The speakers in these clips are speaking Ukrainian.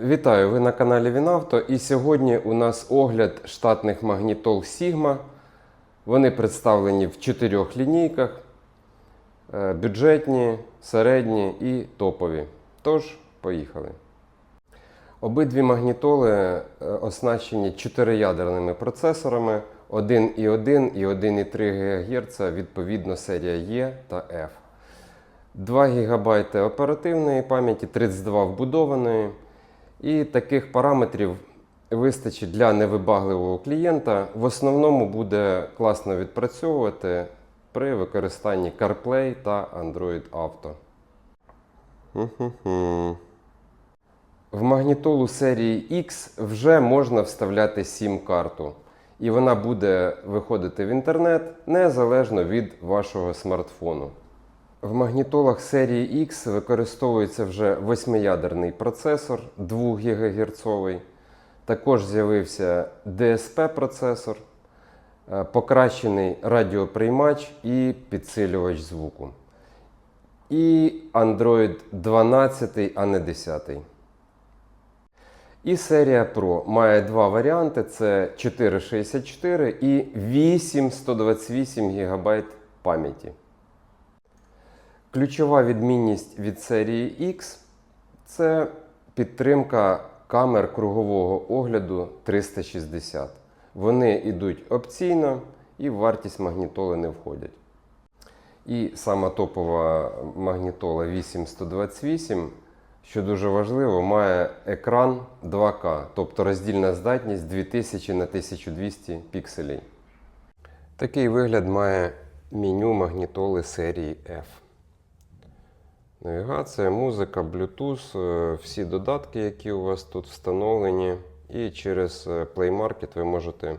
Вітаю! Ви на каналі Вінавто. І сьогодні у нас огляд штатних магнітол Sigma. Вони представлені в чотирьох лінійках: Е, бюджетні, середні і топові. Тож, поїхали. Обидві магнітоли е, оснащені чотириядерними процесорами 1,1 і 1,3 ГГц, відповідно серія Е та F. 2 ГБ оперативної пам'яті, 32 вбудованої. І таких параметрів вистачить для невибагливого клієнта. В основному буде класно відпрацьовувати при використанні CarPlay та Android Auto. В магнітолу серії X вже можна вставляти SIM-карту, і вона буде виходити в інтернет незалежно від вашого смартфону. В магнітолах серії X використовується вже восьмиядерний процесор 2 ГГц. Також з'явився DSP-процесор, е, покращений радіоприймач і підсилювач звуку. І Android 12, а не 10. І серія Pro має два варіанти: це 464 і 8 128 ГБ пам'яті. Ключова відмінність від серії X це підтримка камер кругового огляду 360. Вони йдуть опційно і в вартість магнітоли не входять. І сама топова магнітола 8128, що дуже важливо, має екран 2К, тобто роздільна здатність 2000 на 1200 пікселей. Такий вигляд має меню магнітоли серії F. Навігація, музика, Bluetooth, е, всі додатки, які у вас тут встановлені. І через е, Play Market ви можете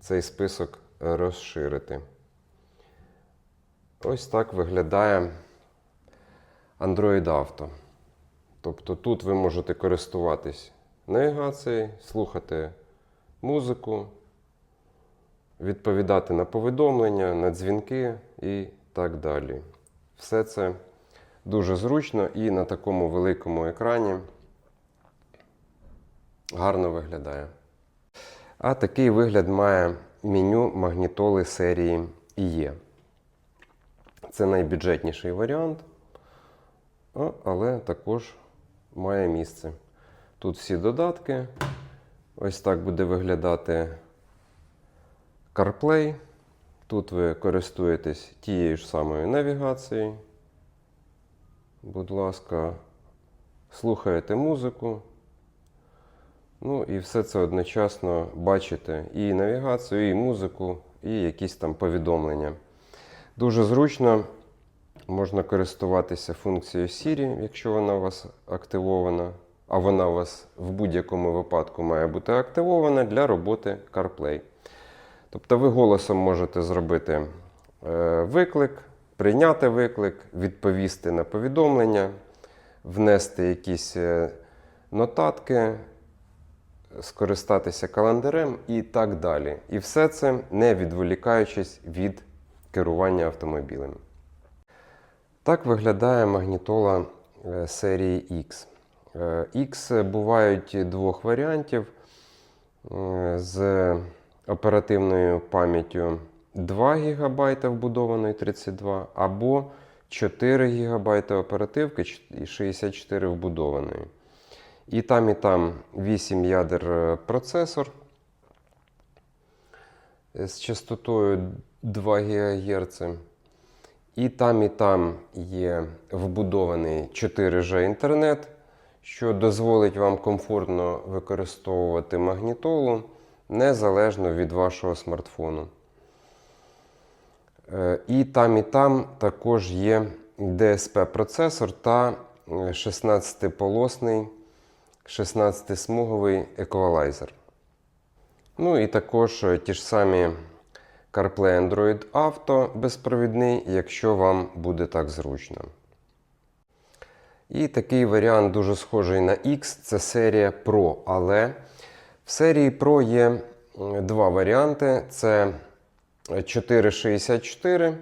цей список розширити. Ось так виглядає Android Auto. Тобто тут ви можете користуватись навігацією, слухати музику, відповідати на повідомлення, на дзвінки і так далі. Все це дуже зручно і на такому великому екрані гарно виглядає. А такий вигляд має меню магнітоли серії IE. Це найбюджетніший варіант, але також має місце. Тут всі додатки. Ось так буде виглядати CarPlay. Тут ви користуєтесь тією ж самою навігацією. Будь ласка, слухаєте музику. Ну і все це одночасно бачите і навігацію, і музику, і якісь там повідомлення. Дуже зручно можна користуватися функцією Siri, якщо вона у вас активована, а вона у вас в будь-якому випадку має бути активована для роботи CarPlay. Тобто ви голосом можете зробити е, виклик, прийняти виклик, відповісти на повідомлення, внести якісь е, нотатки, скористатися календарем і так далі. І все це не відволікаючись від керування автомобілем. Так виглядає магнітола е, серії X. Е, X бувають двох варіантів е, з оперативною пам'яттю 2 ГБ вбудованої 32 або 4 ГБ оперативки і 64 вбудованої. І там, і там 8 ядер е, процесор з частотою 2 ГГц. І там, і там є вбудований 4G інтернет, що дозволить вам комфортно використовувати магнітолу незалежно від вашого смартфону. Е, І там, і там також є DSP-процесор та 16-полосний 16-смуговий еквалайзер. Ну і також е, ті ж самі CarPlay Android Auto безпровідний, якщо вам буде так зручно. І такий варіант дуже схожий на X це серія Pro. Але в серії Pro є два варіанти: це 464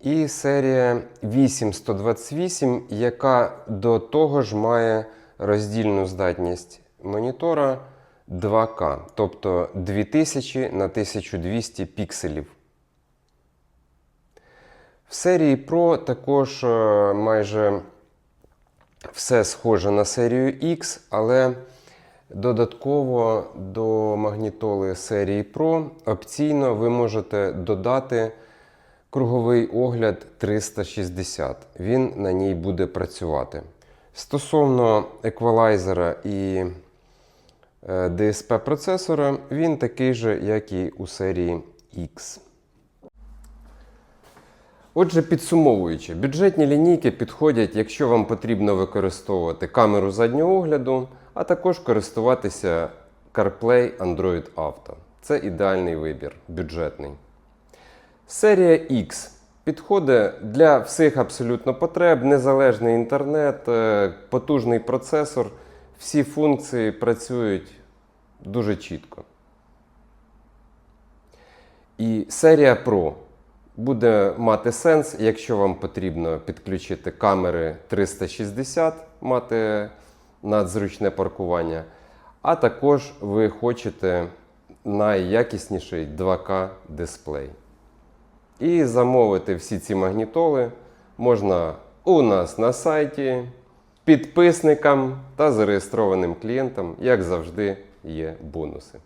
і серія 8128, яка до того ж має роздільну здатність монітора 2К, тобто 2000 на 1200 пікселів. В серії Pro також е, майже все схоже на серію X, але додатково до магнітоли серії Pro опційно ви можете додати круговий огляд 360. Він на ній буде працювати. Стосовно еквалайзера і е, DSP процесора, він такий же, як і у серії X. Отже, підсумовуючи, бюджетні лінійки підходять, якщо вам потрібно використовувати камеру заднього огляду, а також користуватися CarPlay Android Auto. Це ідеальний вибір, бюджетний. Серія X підходить для всіх абсолютно потреб, незалежний інтернет, е, потужний процесор. Всі функції працюють дуже чітко. І серія Pro буде мати сенс, якщо вам потрібно підключити камери 360, мати надзручне паркування. А також ви хочете найякісніший 2К дисплей. І замовити всі ці магнітоли можна у нас на сайті, підписникам та зареєстрованим клієнтам, як завжди, є бонуси.